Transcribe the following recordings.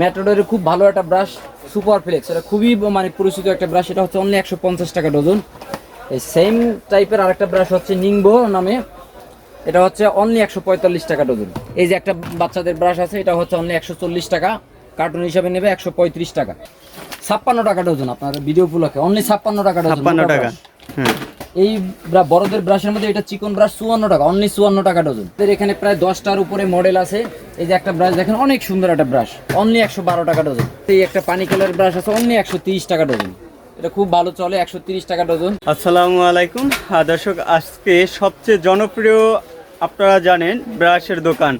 ম্যাটাডোরের খুব ভালো একটা ব্রাশ সুপার ফ্লেক্স এটা খুবই মানে পরিচিত একটা ব্রাশ এটা হচ্ছে অনলি একশো পঞ্চাশ টাকা ডজন এই সেম টাইপের আরেকটা ব্রাশ হচ্ছে নিংবো নামে এটা হচ্ছে অনলি একশো পঁয়তাল্লিশ টাকা ডজন এই যে একটা বাচ্চাদের ব্রাশ আছে এটা হচ্ছে অনলি একশো চল্লিশ টাকা কার্টুন হিসাবে নেবে একশো পঁয়ত্রিশ টাকা। ছাপ্পান্ন টাকা ডজন আপনার ভিডিও পুলকে অনলি ছাপ্পান্ন টাকা ডজন ছাপ্পান্ন টাকা। হ্যাঁ এই বড়দের ব্রাশের মধ্যে এটা চিকন ব্রাশ, চুয়ান্ন টাকা অনলি চুয়ান্ন টাকা ডজন। এখানে প্রায় দশটার উপরে মডেল আছে। এই যে একটা ব্রাশ, দেখেন অনেক সুন্দর একটা ব্রাশ অনলি একশো বারো টাকা ডজন। এই একটা পানি কালার ব্রাশ আছে অনলি একশো তিরিশ টাকা ডজন। এটা খুব ভালো চলে, একশো তিরিশ টাকা ডজন। আসসালামু আলাইকুম। দর্শক, আজকে সবচেয়ে জনপ্রিয় আপনারা জানেন ব্রাশের দোকান,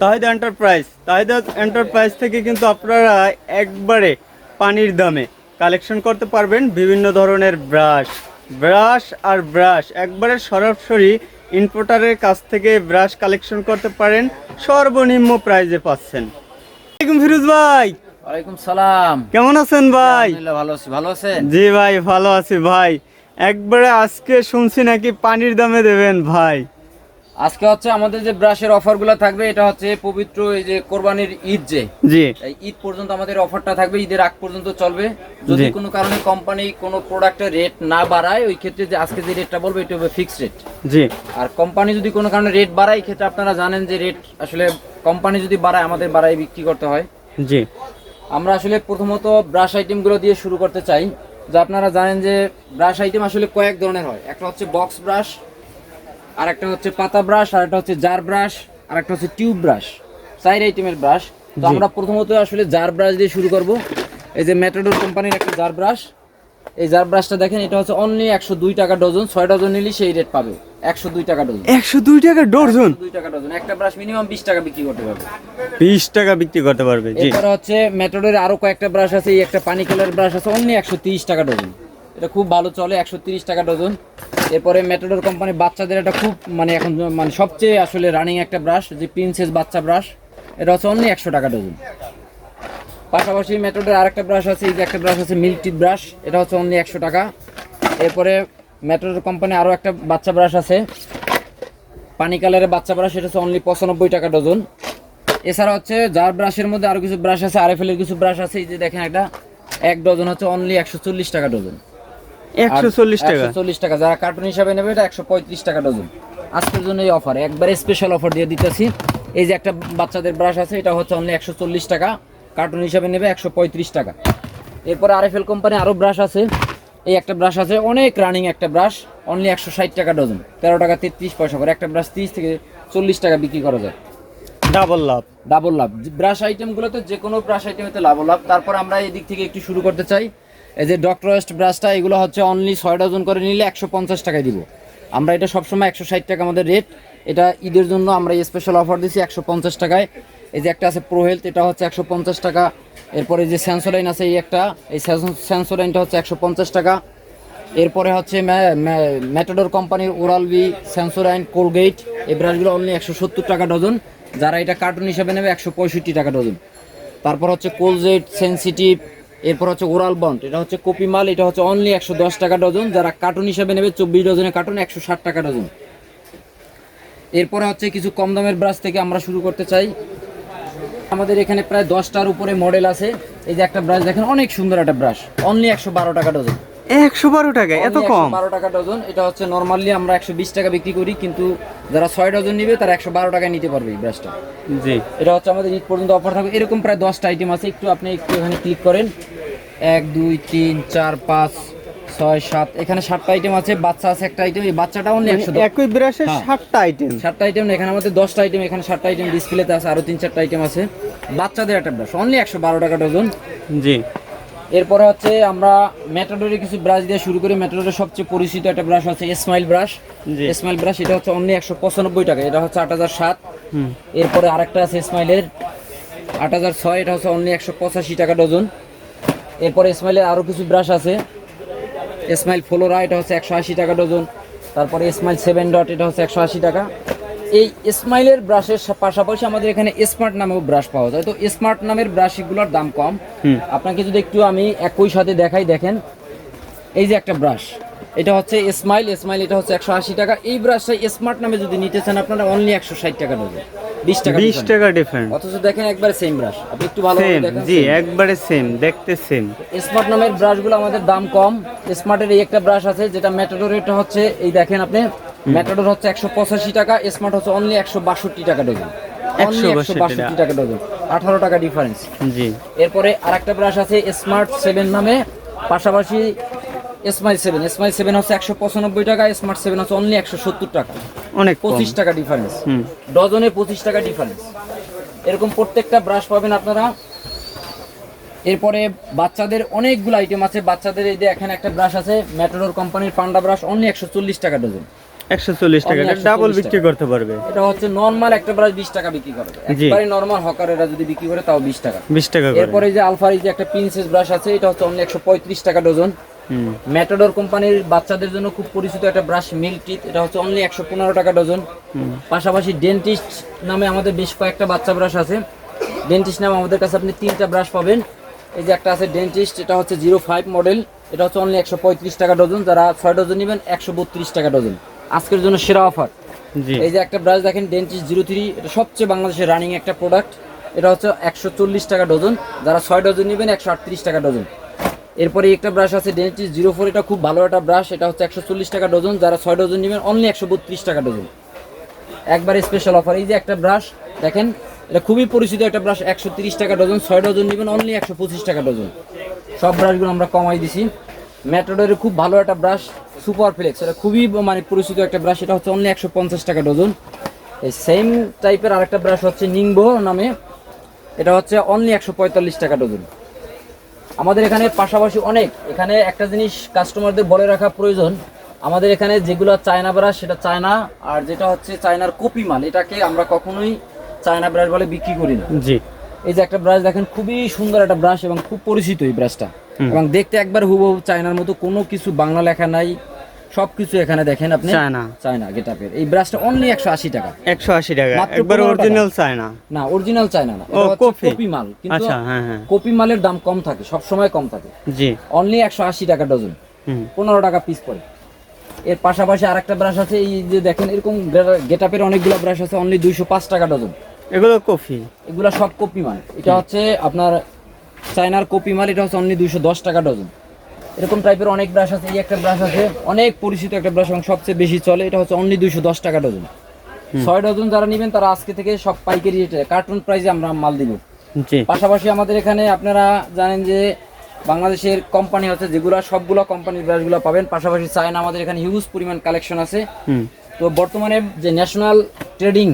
তাহিদা এন্টারপ্রাইজ। তাহিদা এন্টারপ্রাইজ থেকে কিন্তু আপনারা একবারে পানির দামে কালেকশন করতে পারবেন বিভিন্ন ধরনের ব্রাশ। ব্রাশ আর ব্রাশ। একবারে সরাসরি ইনপোর্টারের কাছ থেকে ব্রাশ কালেকশন করতে পারেন। সর্বনিম্ন প্রাইজে পাচ্ছেন। ফিরুজ ফিরোজ ভাই। ওয়ালাইকুম সালাম। কেমন আছেন ভাই? ভালো আছি। ভালো আছেন? জি ভাই ভালো আছি ভাই। একবারে আজকে শুনছি নাকি পানির দামে দেবেন ভাই। আজকে হচ্ছে আমাদের যে ব্রাশের অফার অফারগুলো থাকবে এটা হচ্ছে পবিত্র এই যে কোরবানির ঈদ যে জি। ঈদ পর্যন্ত আমাদের অফারটা থাকবে ঈদের আগ পর্যন্ত চলবে। যদি। কোনো কারণে কোম্পানি কোনো প্রোডাক্টের রেট না বাড়ায় ওই ক্ষেত্রে যে আজকে যে রেটটা বলব এটা হবে ফিক্সড রেট জি। আর কোম্পানি যদি কোনো কারণে রেট বাড়ায় ক্ষেত্রে আপনারা জানেন যে রেট আসলে কোম্পানি যদি বাড়ায় আমাদের বাড়ায় বিক্রি করতে হয়। জি। আমরা আসলে প্রথমত ব্রাশ আইটেমগুলো দিয়ে শুরু করতে চাই। যে আপনারা জানেন যে ব্রাশ আইটেম আসলে কয়েক ধরনের হয়। একটা হচ্ছে বক্স ব্রাশ আর একটা হচ্ছে পাতা ব্রাশ আর একটা হচ্ছে জার ব্রাশ আর একটা হচ্ছে টিউব ব্রাশ চার আইটেমের ব্রাশ তো আমরা প্রথমত আসলে জার ব্রাশ দিয়ে শুরু করব। এই যে মেটাডোর কোম্পানির একটা জার ব্রাশ এই জার ব্রাশটা দেখেন এটা হচ্ছে অনলি একশো দুই টাকা ডজন ছয় ডজন নিলে সেই রেট পাবে। একশো দুই টাকা ডজন একশো দুই টাকা ডজন দুই টাকা ডজন একটা ব্রাশ মিনিমাম বিশ টাকা বিক্রি করতে পারবে। বিশ টাকা বিক্রি করতে পারবে জি। এরপরে হচ্ছে মেট্রোডের আরও কয়েকটা ব্রাশ আছে এই একটা পানি কালার ব্রাশ আছে অনলি একশো তিরিশ টাকা ডজন এটা খুব ভালো চলে, একশো টাকা ডজন। এরপরে মেট্রোডোর কোম্পানি বাচ্চাদের এটা খুব মানে এখন মানে সবচেয়ে আসলে রানিং একটা ব্রাশ যে প্রিন্সেস বাচ্চা ব্রাশ এটা হচ্ছে অনলি একশো টাকা ডজন। পাশাপাশি মেট্রোডের আরেকটা ব্রাশ আছে, এই যে একটা ব্রাশ আছে মিল্ক টিপ ব্রাশ এটা হচ্ছে অনলি একশো টাকা। এরপরে মেট্রোডোর কোম্পানি আরও একটা বাচ্চা ব্রাশ আছে, পানি কালারের বাচ্চা ব্রাশ এটা হচ্ছে অনলি পঁচানব্বই টাকা ডজন। এছাড়া হচ্ছে যার ব্রাশের মধ্যে আরও কিছু ব্রাশ আছে, আরএফএল এর কিছু ব্রাশ আছে, এই যে দেখেন একটা, এক ডজন হচ্ছে অনলি একশো চল্লিশ টাকা ডজন। একশো চল্লিশ টাকা। চল্লিশ টাকা। যারা কার্টুন হিসাবে নেবে এটা একশো পঁয়ত্রিশ টাকা ডজন। আজকের জন্য এই অফার একবারে স্পেশাল অফার দিয়ে দিতেছি। এই যে একটা বাচ্চাদের ব্রাশ আছে এটা হচ্ছে অনলি একশো চল্লিশ টাকা। কার্টুন হিসাবে নেবে একশো পঁয়ত্রিশ টাকা। এরপরে আরএফএল কোম্পানি আরও ব্রাশ আছে। এই একটা ব্রাশ আছে অনেক রানিং একটা ব্রাশ অনলি একশো ষাট টাকা ডজন। তেরো টাকা তেত্রিশ পয়সা করে। একটা ব্রাশ তিরিশ থেকে চল্লিশ টাকা বিক্রি করা যায়। ডাবল লাভ ডাবল লাভ ব্রাশ আইটেমগুলোতে যে কোনো ব্রাশ আইটেমেতে লাভ লাভ। তারপর আমরা এই দিক থেকে একটু শুরু করতে চাই। এই যে ডক্টর ওয়েস্ট ব্রাশটা এগুলো হচ্ছে অনলি ছয় ডজন করে নিলে একশো পঞ্চাশ টাকায় দিব। আমরা এটা সবসময় একশো ষাট টাকা আমাদের রেট এটা ঈদের জন্য আমরা স্পেশাল অফার দিচ্ছি একশো পঞ্চাশ টাকায়। এই যে একটা আছে প্রো হেলথ এটা হচ্ছে একশো পঞ্চাশ টাকা। এরপরে যে স্যান্সোলাইন আছে এই একটা, এই স্যান্সোলাইনটা হচ্ছে একশো পঞ্চাশ টাকা। এরপরে হচ্ছে ম্যাটাডোর কোম্পানির ওরাল বি সেন্সোরাইন কোলগেট এই ব্রাশগুলো অনলি একশো সত্তর টাকা ডজন। যারা এটা কার্টুন হিসেবে নেবে একশো পঁয়ষট্টি টাকা ডজন। তারপর হচ্ছে কোলজেট সেন্সিটিভ এরপর হচ্ছে ওরাল বন্ড, এটা হচ্ছে কপি মাল, এটা হচ্ছে অনলি একশো দশ টাকা ডজন, যারা কার্টুন হিসাবে নেবে চব্বিশ ডজনের কার্টুন, একশো ষাট টাকা ডজন। এরপরে হচ্ছে কিছু কম দামের ব্রাশ থেকে আমরা শুরু করতে চাই। আমাদের এখানে প্রায় দশটার উপরে মডেল আছে। এই যে একটা ব্রাশ দেখেন, অনেক সুন্দর একটা ব্রাশ অনলি একশো বারো টাকা ডজন। একশো বারো টাকা এত কম? বারো টাকা ডজন এটা হচ্ছে নর্মালি আমরা একশো বিশ টাকা বিক্রি করি কিন্তু যারা ছয় ডজন নিবে তারা একশো বারো টাকায় নিতে পারবে এই ব্রাশটা জি। এটা হচ্ছে আমাদের ঈদ পর্যন্ত অফার থাকবে। এরকম প্রায় দশটা আইটেম আছে একটু আপনি একটু এখানে ক্লিক করেন। এক দুই তিন চার পাঁচ ছয় সাত এখানে সাতটা আইটেম আছে বাচ্চা আছে একটা আইটেম এই বাচ্চাটা অনলি একশো একই ব্রাশের হ্যাঁ। সাতটা আইটেম সাতটা আইটেম এখানে আমাদের দশটা আইটেম এখানে সাতটা আইটেম ডিসপ্লেতে আছে আরও তিন চারটা আইটেম আছে। বাচ্চাদের একটা ব্রাশ অনলি একশো বারো টাকা ডজন জি। এরপরে হচ্ছে আমরা ম্যাটাডোরের কিছু ব্রাশ দিয়ে শুরু করি। ম্যাটাডোরের সবচেয়ে পরিচিত একটা ব্রাশ হচ্ছে স্মাইল ব্রাশ স্মাইল ব্রাশ এটা হচ্ছে অনলি একশো পঁচানব্বই টাকা এটা হচ্ছে আট হাজার সাত। হুম। এরপরে আরেকটা আছে স্মাইলের আট হাজার ছয় এটা হচ্ছে অনলি একশো পঁচাশি টাকা ডজন। এরপরে স্মাইলের আরও কিছু ব্রাশ আছে। স্মাইল ফ্লোরা এটা হচ্ছে একশো আশি টাকা ডজন। তারপরে স্মাইল সেভেন ডট এটা হচ্ছে একশো আশি টাকা। এই স্মাইলের ব্রাশের পাশাপাশি আমাদের এখানে স্মার্ট নামেও ব্রাশ পাওয়া যায়। তো স্মার্ট নামের ব্রাশগুলোর দাম কম। আপনাকে যদি একটু আমি একই সাথে দেখাই দেখেন। এই যে একটা ব্রাশ। এটা হচ্ছে স্মাইল। স্মাইল এটা হচ্ছে একশো আশি টাকা। এই ব্রাশটা স্মার্ট নামে যদি নিতে চান আপনারা অনলি একশো ষাট টাকা ডজন বিশ টাকা বিশ টাকা ডিফারেন্ট অথচ দেখেন একবার সেম ব্রাশ আপনি একটু ভালো দেখেন জি একবারে সেম দেখতে সেম স্মার্ট নামের ব্রাশগুলো আমাদের দাম কম। স্মার্টের এই একটা ব্রাশ আছে যেটা ম্যাটাডোর এটা হচ্ছে এই দেখেন আপনি ম্যাটাডোর হচ্ছে একশো পঁচাশি টাকা স্মার্ট হচ্ছে অনলি একশো বাষট্টি টাকা ডজন অনলি 162 একশো বাষট্টি টাকা। ডজন আঠারো টাকা ডিফারেন্স জি। এরপরে আরেকটা ব্রাশ আছে স্মার্ট সেভেন নামে পাশাপাশি স্মাইল সেভেন স্মাইল সেভেন হচ্ছে একশো পঁচানব্বই টাকা স্মার্ট সেভেন হচ্ছে অনলি একশো সত্তর টাকা। অনেক পঁচিশ টাকা ডিফারেন্স ডজনে পঁচিশ টাকা ডিফারেন্স এরকম প্রত্যেকটা ব্রাশ পাবেন আপনারা। এরপরে বাচ্চাদের অনেকগুলো আইটেম আছে। বাচ্চাদের এই যে এখানে একটা ব্রাশ আছে ম্যাটোডোর কোম্পানির পান্ডা ব্রাশ অনলি একশো চল্লিশ টাকা ডজন একশো চল্লিশ টাকা এটা ডাবল বিক্রি করতে পারবে। এটা হচ্ছে নর্মাল একটা ব্রাশ বিশ টাকা বিক্রি করে। একবারে নর্মাল হকারেরা যদি বিক্রি করে তাও বিশ টাকা। বিশ টাকা করে। এরপরে যে আলফার যে একটা প্রিন্সেস ব্রাশ আছে এটা হচ্ছে অনলি একশো পঁয়ত্রিশ টাকা ডজন হুম। ম্যাটাডোর কোম্পানির বাচ্চাদের জন্য খুব পরিচিত একটা ব্রাশ মিল্ক টিথ এটা হচ্ছে অনলি একশো পনেরো টাকা ডজন পাশাপাশি ডেন্টিস্ট নামে আমাদের বেশ কয়েকটা বাচ্চা ব্রাশ আছে। ডেন্টিস্ট নামে আমাদের কাছে আপনি তিনটা ব্রাশ পাবেন। এই যে একটা আছে ডেন্টিস্ট এটা হচ্ছে জিরো ফাইভ মডেল এটা হচ্ছে অনলি একশো পঁয়ত্রিশ টাকা ডজন যারা ছয় ডজন নেবেন একশো বত্রিশ টাকা ডজন আজকের জন্য সেরা অফার। এই যে একটা ব্রাশ দেখেন ডেন্টিস্ট জিরো থ্রি এটা সবচেয়ে বাংলাদেশের রানিং একটা প্রোডাক্ট এটা হচ্ছে একশো চল্লিশ টাকা ডজন যারা ছয় ডজন নেবেন একশো আটত্রিশ টাকা ডজন এরপরে একটা ব্রাশ আছে ডেন্টিস্ট জিরো ফোর এটা খুব ভালো একটা ব্রাশ এটা হচ্ছে একশো চল্লিশ টাকা ডজন যারা ছয় ডজন নেবেন অনলি একশো বত্রিশ টাকা ডজন একবার স্পেশাল অফার এই যে একটা ব্রাশ দেখেন এটা খুবই পরিচিত একটা ব্রাশ একশো তিরিশ টাকা ডজন ছয় ডজন নেবেন অনলি একশো পঁচিশ টাকা ডজন সব ব্রাশগুলো আমরা কমাই দিছি। ম্যাটোডোরের খুব ভালো একটা ব্রাশ সুপার ফ্লেক্স এটা খুবই মানে পরিচিত একটা ব্রাশ এটা হচ্ছে অনলি একশো পঞ্চাশ টাকা ডজন এই সেম টাইপের আরেকটা ব্রাশ হচ্ছে নিংবো নামে এটা হচ্ছে অনলি একশো পঁয়তাল্লিশ টাকা ডজন আমাদের এখানে পাশাপাশি অনেক এখানে একটা জিনিস কাস্টমারদের বলে রাখা প্রয়োজন আমাদের এখানে যেগুলো চায়না ব্রাশ সেটা চায়না আর যেটা হচ্ছে চায়নার কপি মাল এটাকে আমরা কখনোই চায়না ব্রাশ বলে বিক্রি করি না। জি। এই যে একটা ব্রাশ দেখেন খুবই সুন্দর একটা ব্রাশ এবং খুব পরিচিত এই ব্রাশটা এবং দেখতে একবার হুবহু চায়নার মতো কোনো কিছু বাংলা লেখা নাই। সব কিছু এখানে দেখেন আপনি। চায়না। চায়না গেটাপের এই ব্রাশটা অনলি একশো আশি টাকা। একশো আশি টাকা। একবার অরিজিনাল চায় না অরিজিনাল চায়না না। ও, কপি। কপি মাল। কিন্তু আচ্ছা হ্যাঁ হ্যাঁ। কপি মালের দাম কম থাকে সব সময় কম থাকে। জি। অনলি একশো আশি টাকা ডজন। হুম। পনেরো টাকা পিস পড়ে। এর পাশাপাশি আরেকটা ব্রাশ আছে এই যে দেখেন এরকম গেটাপের অনেকগুলো ব্রাশ আছে অনলি দুইশো পাঁচ টাকা ডজন। এগুলো কফি এগুলো সব কপি মাল। এটা হচ্ছে আপনার চায়নার কপি মাল এটা হচ্ছে অনলি দুইশো দশ টাকা ডজন। এরকম টাইপের অনেক ব্রাশ আছে এই একটা ব্রাশ আছে অনেক পরিচিত একটা ব্রাশ এবং সবচেয়ে বেশি চলে এটা হচ্ছে অনলি দুইশো দশ টাকা ডজন। ছয় ডজন যারা নেবেন তারা আজকে থেকে সব পাইকারি রেটে কার্টুন প্রাইসে আমরা মাল দিব। পাশাপাশি আমাদের এখানে আপনারা জানেন যে বাংলাদেশের কোম্পানি হচ্ছে যেগুলো সবগুলো কোম্পানির ব্রাশগুলো পাবেন। পাশাপাশি চায়না আমাদের এখানে হিউজ পরিমাণ কালেকশন আছে। তো বর্তমানে যে ন্যাশনাল ট্রেডিং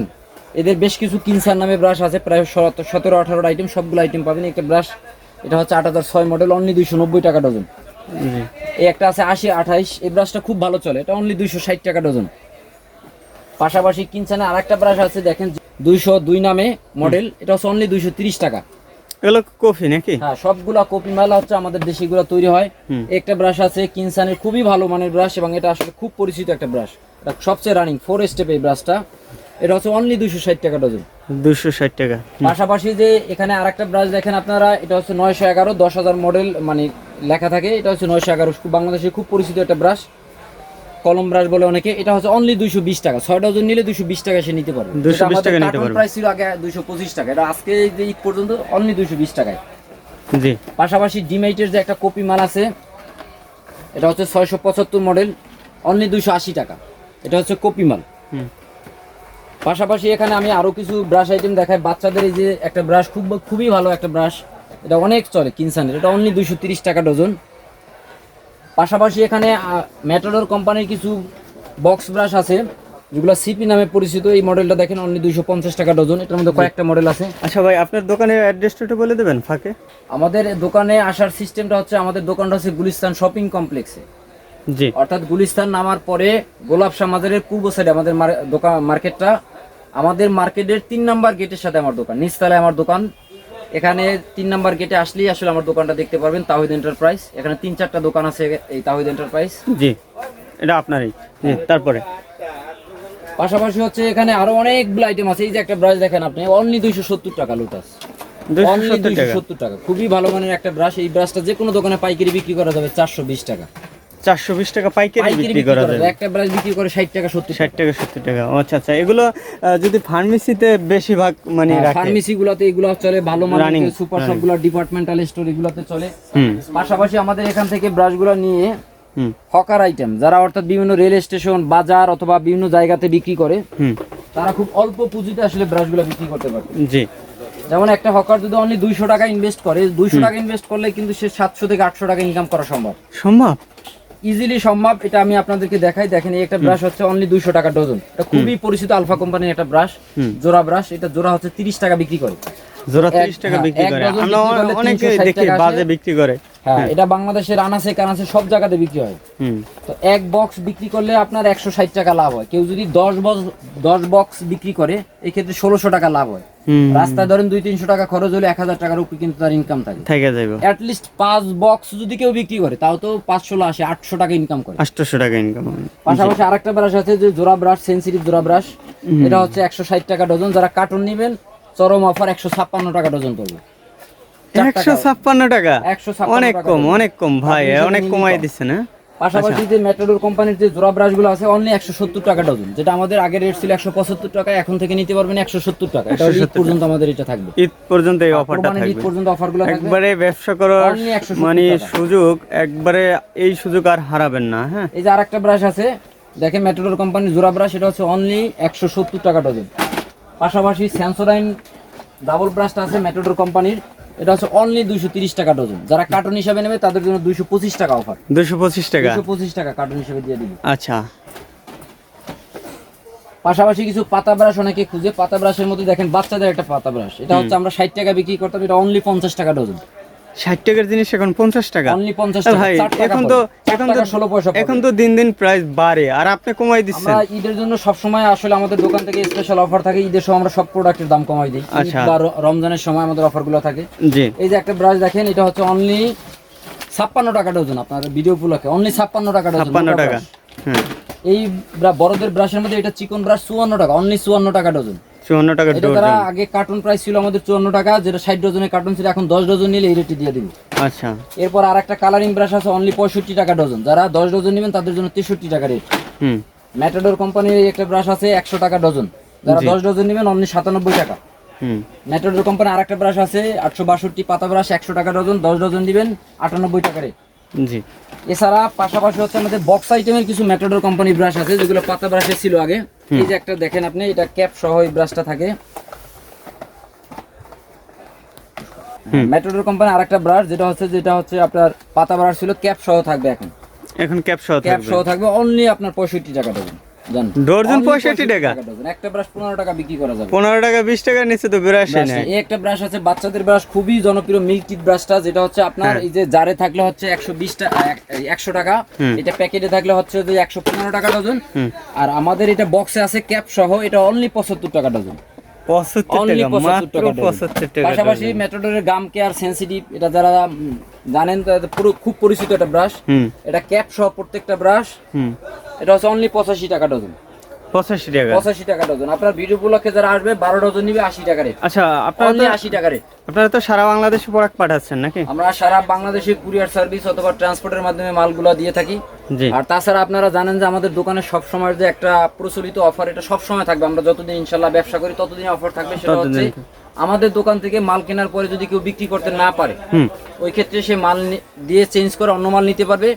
এদের বেশ কিছু কিনসার নামে ব্রাশ আছে প্রায় সতেরো আঠারোটা আইটেম সবগুলো আইটেম পাবেন। একটা ব্রাশ এটা হচ্ছে আট হাজার ছয় মডেল অনলি দুইশো নব্বই টাকা ডজন এই একটা আছে আশি আঠাইশ এই ব্রাশটা খুব ভালো চলে। এটা অনলি দুইশো ষাট টাকা ডজন পাশাপাশি কিনসানে আরেকটা ব্রাশ আছে দেখেন দুইশো দুই নামে মডেল এটা হচ্ছে অনলি দুইশো তিরিশ টাকা। এগুলো কফি নাকি? হ্যাঁ সবগুলা কপি মেলা হচ্ছে আমাদের দেশে গুলো তৈরি হয়। একটা ব্রাশ আছে কিনসানের খুবই ভালো মানের ব্রাশ এবং এটা আসলে খুব পরিচিত একটা ব্রাশ এটা সবচেয়ে রানিং ফোর স্টেপ এই ব্রাশটা এটা হচ্ছে অনলি দুইশো ষাট টাকা ডজন। দুশো ষাট টাকা। পাশাপাশি যে এখানে আরেকটা ব্রাশ দেখেন আপনারা এটা হচ্ছে নয়শো এগারো দশ হাজার মডেল মানে লেখা থাকে এটা হচ্ছে নয়শো এগারো। বাংলাদেশে খুব পরিচিত একটা ব্রাশ কলম ব্রাশ বলে অনেকে। এটা হচ্ছে অনলি দুইশো বিশ টাকা ছয় ডজন নিলে দুইশো বিশ টাকা সে নিতে পারবে। 220 টাকা নিতে পারবে। প্রাইস ছিল আগে দুইশো পঁচিশ টাকা এটা আজকে যে ঈদ পর্যন্ত অনলি দুইশো বিশ টাকায়। জি। পাশাপাশি ডিমাইটের যে একটা কপি মাল আছে এটা হচ্ছে ছয়শো পঁচাত্তর মডেল অনলি দুইশো আশি টাকা। এটা হচ্ছে কপি মাল। হুম। পাশাপাশি এখানে আমি আরও কিছু ব্রাশ আইটেম দেখাই। বাচ্চাদের এই যে একটা ব্রাশ খুব খুবই ভালো একটা ব্রাশ এটা অনেক চলে কিনসানের। এটা অনলি দুইশো তিরিশ টাকা ডজন। পাশাপাশি এখানে ম্যাটাডোর কোম্পানির কিছু বক্স ব্রাশ আছে যেগুলো সিপি নামে পরিচিত। এই মডেলটা দেখেন অনলি দুইশো পঞ্চাশ টাকা ডজন। এটার মধ্যে কয়েকটা মডেল আছে। আচ্ছা ভাই আপনার দোকানের অ্যাড্রেসটা একটু বলে দেবেন ফাঁকে। আমাদের দোকানে আসার সিস্টেমটা হচ্ছে আমাদের দোকানটা হচ্ছে গুলিস্তান শপিং কমপ্লেক্সে জি। অর্থাৎ গুলিস্তান নামার পরে গোলাপ শাহ মাজারের পূর্ব সাইডে আমাদের দোকান মার্কেটটা আমাদের মার্কেটের তিন নাম্বার গেটের সাথে আমার দোকান নিচতলায় আমার দোকান। এখানে তিন নাম্বার গেটে আসলেই আসলে আমার দোকানটা দেখতে পারবেন তাহিদ এন্টারপ্রাইজ এখানে তিন চারটা দোকান আছে এই তাহিদ এন্টারপ্রাইজ জি এটা আপনারই। তারপরে? পাশাপাশি হচ্ছে এখানে আরও অনেকগুলো আইটেম আছে এই যে একটা ব্রাশ দেখেন আপনি অনলি দুইশো সত্তর টাকা লোটাস অনলি দুইশো টাকা? সত্তর টাকা। খুবই ভালো মানের একটা ব্রাশ এই ব্রাশটা যে কোনো দোকানে পাইকারি বিক্রি করা যাবে চারশো বিশ টাকা। চারশো বিশ টাকা পাইকারি বিক্রি করা যায়। একটা ব্রাশ বিক্রি করে ষাট টাকা সত্তর ষাট টাকা। সত্তর টাকা। আচ্ছা আচ্ছা। এগুলো যদি ফার্মেসিতে বেশিরভাগ মানে রাখে। ফার্মেসি গুলোতে এগুলো চলে ভালো মানের সুপার শপগুলো ডিপার্টমেন্টাল স্টোর এগুলোতে চলে। পাশাপাশি আমাদের এখান থেকে ব্রাশগুলো নিয়ে হকার আইটেম যারা অর্থাৎ বিভিন্ন রেল স্টেশন বাজার অথবা বিভিন্ন জায়গাতে বিক্রি করে হুম। তারা খুব অল্প পুঁজিতে আসলে ব্রাশগুলো বিক্রি করতে পারে জি। যেমন একটা হকার যদি অনলি দুইশো টাকা ইনভেস্ট করে দুইশো টাকা ইনভেস্ট করলে কিন্তু সে সাতশো থেকে আটশো টাকা ইনকাম করা সম্ভব। সম্ভব? ইজিলি সম্ভব এটা আমি আপনাদেরকে দেখাই। দেখেন এই একটা ব্রাশ হচ্ছে অনলি দুইশো টাকা ডজন এটা খুবই পরিচিত আলফা কোম্পানির একটা ব্রাশ জোড়া ব্রাশ এটা জোড়া হচ্ছে তিরিশ টাকা বিক্রি করে। জোড়া তিরিশ টাকা হ্যাঁ, বিক্রি করে। আমরা অনেকে দেখি বাজে বিক্রি করে। হ্যাঁ এটা বাংলাদেশের আনাসে কানাসে সব জায়গাতে বিক্রি হয়। হুম। তো এক বক্স বিক্রি করলে আপনার একশো ষাট টাকা লাভ হয়। কেউ যদি দশ বক্স দশ বক্স বিক্রি করে এই ক্ষেত্রে ষোলোশো টাকা লাভ হয়। রাস্তায় ধরেন দুই তিনশো টাকা খরচ হলে এক হাজার টাকার উপরে কিন্তু তার ইনকাম থাকে। থেকে যাইব। অ্যাটলিস্ট পাঁচ বক্স যদি কেউ বিক্রি করে তাও তো পাঁচশো আসে আটশো টাকা ইনকাম করে। আটশো টাকা ইনকাম পাশাপাশি আরেকটা ব্রাশ আছে যে জোড়া ব্রাশ সেন্সিটিভ জোড়া ব্রাশ এটা হচ্ছে একশো ষাট টাকা ডজন যারা কার্টুন নেবেন চরম অফার একশো ছাপ্পান্ন টাকা ডজন পড়বে। একশো ছাপ্পান্ন টাকা? 156 অনেক কম অনেক কম ভাই অনেক কমাই দিচ্ছে না পাশাপাশি আচ্ছা। যে মেট্রোডোর কোম্পানির যে জোড়া ব্রাশগুলো আছে অনলি একশো সত্তর টাকা ডজন যেটা আমাদের আগের রেট ছিল একশো পঁচাত্তর টাকা এখন থেকে নিতে পারবেন একশো সত্তর টাকা। এটা ঈদ পর্যন্ত আমাদের এটা থাকবে। ঈদ পর্যন্ত এই অফারটা কোরবানির ঈদ পর্যন্ত অফারগুলো থাকবে। একবারে ব্যবসা করার মানে সুযোগ একবারে এই সুযোগ আর হারাবেন না হ্যাঁ? এই যে আরেকটা ব্রাশ আছে দেখেন মেট্রোডোর কোম্পানির জোড়া ব্রাশ এটা হচ্ছে অনলি একশো সত্তর টাকা ডজন পাশাপাশি স্যামসোডাইন ডাবল ব্রাশটা আছে মেট্রোডোর কোম্পানির এটা হচ্ছে অনলি দুইশো তিরিশ টাকা ডজন যারা কার্টুন হিসাবে নেবে তাদের জন্য দুইশো পঁচিশ টাকা অফার দুইশো পঁচিশ টাকা? দুশো পঁচিশ টাকা কার্টুন হিসেবে দিয়ে দিবি। আচ্ছা। পাশাপাশি কিছু পাতা ব্রাশ অনেকে খুঁজে। পাতা ব্রাশের মধ্যে দেখেন বাচ্চাদের একটা পাতা ব্রাশ এটা হচ্ছে আমরা ষাট টাকা বিক্রি করতাম এটা অনলি পঞ্চাশ টাকা ডজন ষাট টাকার জিনিস এখন পঞ্চাশ টাকা। ভাই এখন তো এখন তো ষোলো পয়সা এখন তো দিন দিন প্রাইস বাড়ে আর আপনি কমাই দিচ্ছেন। আমরা ঈদের জন্য সবসময় আসলে আমাদের দোকান থেকে স্পেশাল অফার থাকে ঈদের সময় আমরা সব প্রোডাক্টের দাম কমাই দিই। আচ্ছা। বা রমজানের সময় আমাদের অফারগুলো থাকে। জি। এই যে একটা ব্রাশ দেখেন এটা হচ্ছে অনলি ছাপ্পান্ন টাকা ডজন আপনাদের ভিডিও উপলক্ষে। অনলি ছাপ্পান্ন টাকা ডজন ছাপ্পান্ন টাকা। হ্যাঁ এই বড়দের ব্রাশের মধ্যে এটা চিকন ব্রাশ চুয়ান্ন টাকা অনলি চুয়ান্ন টাকা ডজন চুয়ান্ন টাকা তারা আগে কার্টুন প্রাইস ছিল আমাদের চুয়ান্ন টাকা যেটা ষাট ডজনের কার্টুন ছিল এখন দশ ডজন নিলে এই রেটে দিয়ে দিবি। আচ্ছা। এরপর আর একটা কালারিং ব্রাশ আছে অনলি পঁয়ষট্টি টাকা ডজন যারা দশ ডজন নেবেন তাদের জন্য তেষট্টি টাকা রেট হুম। ম্যাটাডোর কোম্পানির একটা ব্রাশ আছে একশো টাকা ডজন যারা। দশ ডজন নেবেন অনলি সাতানব্বই টাকা। হুম। ম্যাটাডোর কোম্পানি আর একটা ব্রাশ আছে আটশো বাষট্টি পাতা ব্রাশ একশো টাকা ডজন দশ ডজন দিবেন আটানব্বই টাকা রেট জি। এছাড়া পাশাপাশি হচ্ছে আমাদের বক্স আইটেমের কিছু ম্যাটাডোর কোম্পানি ব্রাশ আছে যেগুলো পাতা ব্রাশে ছিল আগে। এই যে একটা দেখেন আপনি এটা ক্যাপ সহ এই ব্রাশটা থাকে। মেট্রোডোর কোম্পানি আর একটা ব্রাশ যেটা হচ্ছে যেটা হচ্ছে আপনার পাতা ব্রাশ ছিল ক্যাপ সহ থাকবে এখন। এখন ক্যাপ সহ ক্যাপ থাকবে। সহ থাকবে অনলি আপনার পঁয়ষট্টি টাকা ডজন জান। ডজন Only 65 টাকা? একটা ব্রাশ পনেরো টাকা বিক্রি করা যাবে। পনেরো টাকা বিশ টাকার নিচে তো ব্রাশ নেয় একটা ব্রাশ আছে বাচ্চাদের ব্রাশ খুবই জনপ্রিয় মিল্ক ব্রাশটা যেটা হচ্ছে আপনার হ্যাঁ। এই যে জারে থাকলে হচ্ছে একশো বিশ টাকা একশো টাকা। এটা প্যাকেটে থাকলে হচ্ছে যে একশো পনেরো টাকা ডজন। আর আমাদের এটা বক্সে আছে ক্যাপ সহ এটা অনলি পঁচাত্তর টাকা ডজন। পাশাপাশি। মেট্রোডোরের গাম কেয়ার সেন্সিটিভ এটা যারা জানেন পুরো খুব পরিচিত একটা ব্রাশ এটা ক্যাপ সহ প্রত্যেকটা ব্রাশ এটা হচ্ছে অনলি পঁচাশি টাকা ডজন। পঁচাশি টাকা। পঁচাশি টাকা ডজন। আপনার ভিডিও উপলক্ষে যারা আসবে বারো ডজন নিবে আশি টাকা রেট আচ্ছা আপনারা তো আশি টাকা রেট আপনারা তো সারা বাংলাদেশে প্রোডাক্ট পাঠাচ্ছেন নাকি? আমরা সারা বাংলাদেশে কুরিয়ার সার্ভিস অথবা ট্রান্সপোর্টের মাধ্যমে মালগুলো দিয়ে থাকি। আর তাছাড়া আপনারা জানেন যে আমাদের দোকানে সব সময় যে একটা প্রচলিত অফার এটা সব সময় থাকবে। আমরা যতদিন ইনশাল্লাহ ব্যবসা করি ততদিন অফার থাকবে সেটা হচ্ছে আমাদের দোকান থেকে মাল কেনার পরে যদি কেউ বিক্রি করতে না পারে ওই ক্ষেত্রে সে মাল দিয়ে চেঞ্জ করে অন্য মাল নিতে পারবে।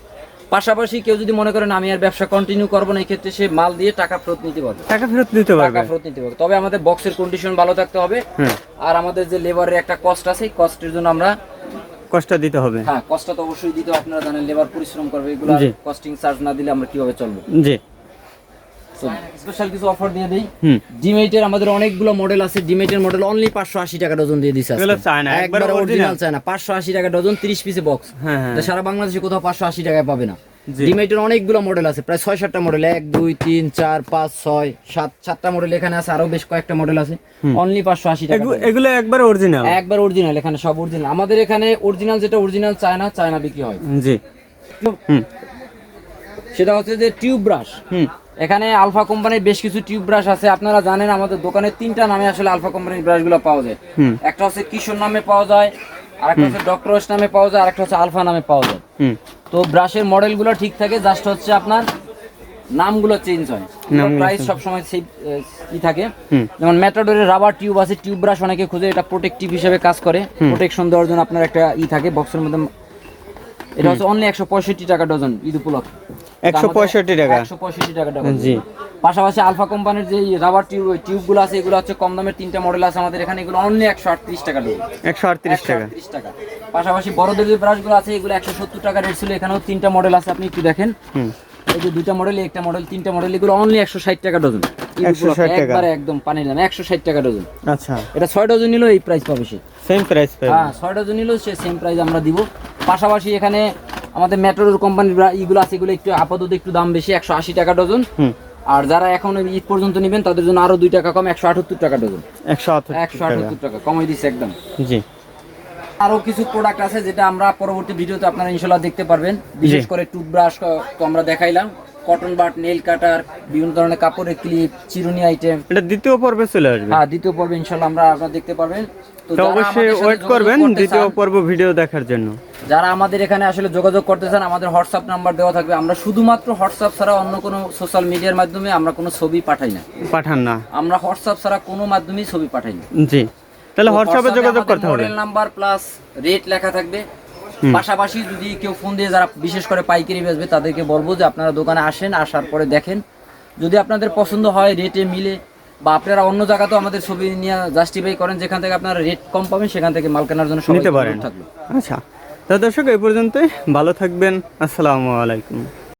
পাশাপাশি কেউ যদি মনে করেন আমি আর ব্যবসা কন্টিনিউ করব না এই ক্ষেত্রে সে মাল দিয়ে টাকা ফেরত নিতে পারবে। টাকা ফেরত নিতে পারবে। টাকা ফেরত নিতে পারবে। তবে আমাদের বক্সের কন্ডিশন ভালো থাকতে হবে। আর আমাদের যে লেবারের একটা কস্ট আছে কস্টের জন্য আমরা কষ্টটা দিতে হবে। হ্যাঁ কষ্ট তো অবশ্যই দিতে হবে, আপনারা জানেন লেবার পরিশ্রম করবে এগুলো কস্টিং চার্জ না দিলে আমরা কীভাবে চলবো? জি। স্পেশাল কিছু অফার দিয়ে দিই। ডিমেটের আমাদের অনেকগুলো মডেল আছে। ডিমেটের মডেল অনলি পাঁচশো আশি টাকা ডজন দিয়ে দিচ্ছে চায়না, একবারে অরিজিনাল চায় না পাঁচশো আশি টাকা ডজন তিরিশ পিসে বক্স সারা বাংলাদেশে কোথাও পাঁচশো আশি টাকায় পাবে না। ডিমেটের অনেকগুলো মডেল আছে। প্রায় ছয় সাতটা মডেল এক দুই তিন চার পাঁচ ছয় সাত সাতটা মডেল এখানে আছে। আরও বেশ কয়েকটা মডেল আছে। অনলি পাঁচশো আশি টাকা এগুলো একবার অরিজিনাল একবার অরিজিনাল এখানে সব অরিজিনাল আমাদের এখানে অরিজিনাল যেটা অরিজিনাল চায়না চায়না বিক্রি হয়। জি। হুম। সেটা হচ্ছে যে টিউব ব্রাশ হুম। এখানে আলফা কোম্পানির বেশ কিছু টিউব ব্রাশ আছে। আপনারা জানেন আমাদের দোকানে তিনটা নামে আসলে আলফা কোম্পানির ব্রাশগুলো পাওয়া যায়। একটা হচ্ছে কিশোর নামে পাওয়া যায় আর একটা হচ্ছে ডক্টরস নামে পাওয়া যায় আর একটা হচ্ছে আলফা নামে পাওয়া যায়। তো ব্রাশের মডেলগুলো ঠিক থাকে জাস্ট হচ্ছে আপনার নামগুলো চেঞ্জ হয়। প্রাইস। সবসময় সেই কি থাকে। যেমন ম্যাটাডোরের রাবার টিউব আছে টিউব ব্রাশ অনেকে খুঁজে এটা প্রোটেক্টিভ হিসেবে কাজ করে। প্রোটেকশন দেওয়ার জন্য আপনার একটা ই থাকে বক্সের মধ্যে। এটা হচ্ছে অনলি একশো পঁয়ষট্টি টাকা ডজন ঈদ উপলক্ষে। 165 টাকা? একশো পঁয়ষট্টি টাকা জি। পাশাপাশি আলফা কোম্পানির যে রাবার টিউব টিউবগুলো আছে এগুলো হচ্ছে কম দামের তিনটা মডেল আছে আমাদের এখানে। এগুলো অনলি একশো আটত্রিশ টাকা ডজন একশো আটত্রিশ টাকা। 138 টাকা। পাশাপাশি বড়দের যে ব্রাশগুলো আছে এগুলো একশো সত্তর টাকা রেট ছিল। এখানেও তিনটা মডেল আছে আপনি একটু দেখেন। হুম। এই যে দুইটা মডেল একটা মডেল তিনটা মডেল এগুলো অনলি একশো ষাট টাকা ডজন 160 টাকা। একবারে একদম পানির দাম একশো ষাট টাকা ডজন আচ্ছা। এটা ছয় ডজন নিলেও এই প্রাইস পাবে সে। সেম প্রাইস হ্যাঁ ছয় ডজন নিলেও সে সেম প্রাইস আমরা দিব। পাশাপাশি এখানে আমাদের মেট্রোর কোম্পানির ইগুলো আছে এগুলো একটু আপাতত একটু দাম বেশি একশো আশি টাকা ডজন। আর যারা এখন ঈদ পর্যন্ত নেবেন তাদের জন্য আরও দুই টাকা কম একশো আটাত্তর টাকা ডজন। একশো একশো আটাত্তর টাকা কমাই দিচ্ছে একদম। জি। আরও কিছু প্রোডাক্ট আছে যেটা আমরা পরবর্তী ভিডিওতে আপনারা ইনশাল্লাহ দেখতে পারবেন। বিশেষ করে টুথব্রাশ তো আমরা দেখাইলাম। কটন বাট নেল কাটার বিভিন্ন ধরনের কাপড়ের ক্লিপ চিরুনি আইটেম এটা দ্বিতীয় পর্বে চলে আসবে। হ্যাঁ দ্বিতীয় পর্বে ইনশাল্লাহ আমরা আপনারা দেখতে পারবেন। তো অবশ্যই ওয়েট করবেন দ্বিতীয় পর্ব ভিডিও দেখার জন্য। যারা আমাদের এখানে আসলে যোগাযোগ করতে চান আমাদের হোয়াটসঅ্যাপ নাম্বার দেওয়া থাকবে। আমরা শুধুমাত্র হোয়াটসঅ্যাপ ছাড়া অন্য কোনো সোশ্যাল মিডিয়ার মাধ্যমে আমরা কোনো ছবি পাঠাই না। পাঠান না। আমরা হোয়াটসঅ্যাপ ছাড়া কোনো মাধ্যমেই ছবি পাঠাই না। জি। তাহলে হোয়াটসঅ্যাপে যোগাযোগ করতে হবে। নাম্বার প্লাস রেট লেখা থাকবে। পাশাপাশি যদি কেউ ফোন দিয়ে যারা বিশেষ করে পাইকারি বেচবে তাদেরকে বলব যে আপনারা দোকানে আসেন আসার পরে দেখেন। যদি আপনাদের পছন্দ হয় রেটে মিলে বা আপনারা অন্য জায়গাতেও আমাদের ছবি নিয়ে জাস্টিফাই করেন যেখান থেকে আপনারা রেট কম পাবেন সেখান থেকে মাল কেনার জন্য নিতে পারেন। থাকল আচ্ছা। তা দর্শক এই পর্যন্তই। ভালো থাকবেন। আসসালামু আলাইকুম।